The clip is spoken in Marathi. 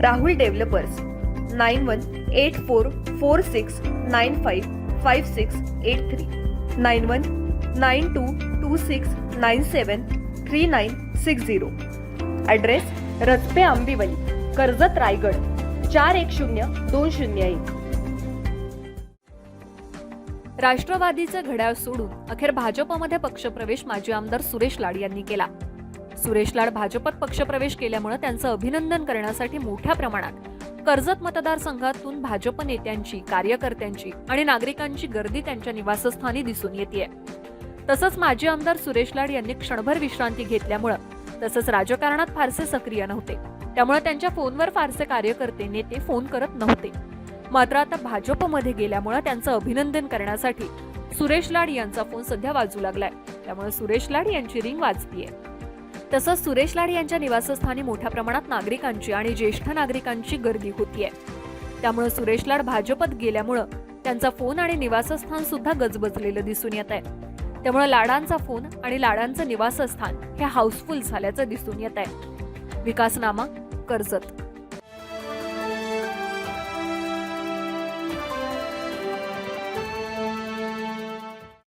Rahul developers nine one eight four four six nine five five six eight three nine one nine two two six nine seven three nine six zero. Address Rajpe Ambivali Karjat Raigad चार एक शून्य दोन शून्य एक. राष्ट्रवादीचं घड्याळ सोडून अखेर भाजपमध्ये पक्षप्रवेश माजी आमदार सुरेश लाड यांनी केला. सुरेश लाड भाजपत पक्षप्रवेश केल्यामुळे त्यांचं अभिनंदन करण्यासाठी मोठ्या प्रमाणात कर्जत मतदारसंघातून भाजप नेत्यांची कार्यकर्त्यांची आणि नागरिकांची गर्दी त्यांच्या निवासस्थानी दिसून येते तसंच माजी आमदार सुरेश लाड यांनी क्षणभर विश्रांती घेतल्यामुळं तसंच राजकारणात फारसे सक्रिय नव्हते. त्यामुळे त्यांच्या फोनवर फारसे कार्यकर्ते नेते फोन करत नव्हते. मात्र आता भाजपमध्ये गेल्यामुळे त्यांचं अभिनंदन करण्यासाठी सुरेश लाड यांचा फोन सध्या वाजू लागलाय. त्यामुळे सुरेश लाड यांची रिंग वाजतीये. तसंच सुरेश लाड यांच्या निवासस्थानी मोठ्या प्रमाणात नागरिकांची आणि ज्येष्ठ नागरिकांची गर्दी होतीये. त्यामुळे सुरेश लाड भाजपत गेल्यामुळं त्यांचा फोन आणि निवासस्थान सुद्धा गजबजलेलं दिसून येत आहे त्यामुळे लाडांचा फोन आणि लाडांचं निवासस्थान हे हाऊसफुल झाल्याचं दिसून येत आहे विकासनामा कर्जत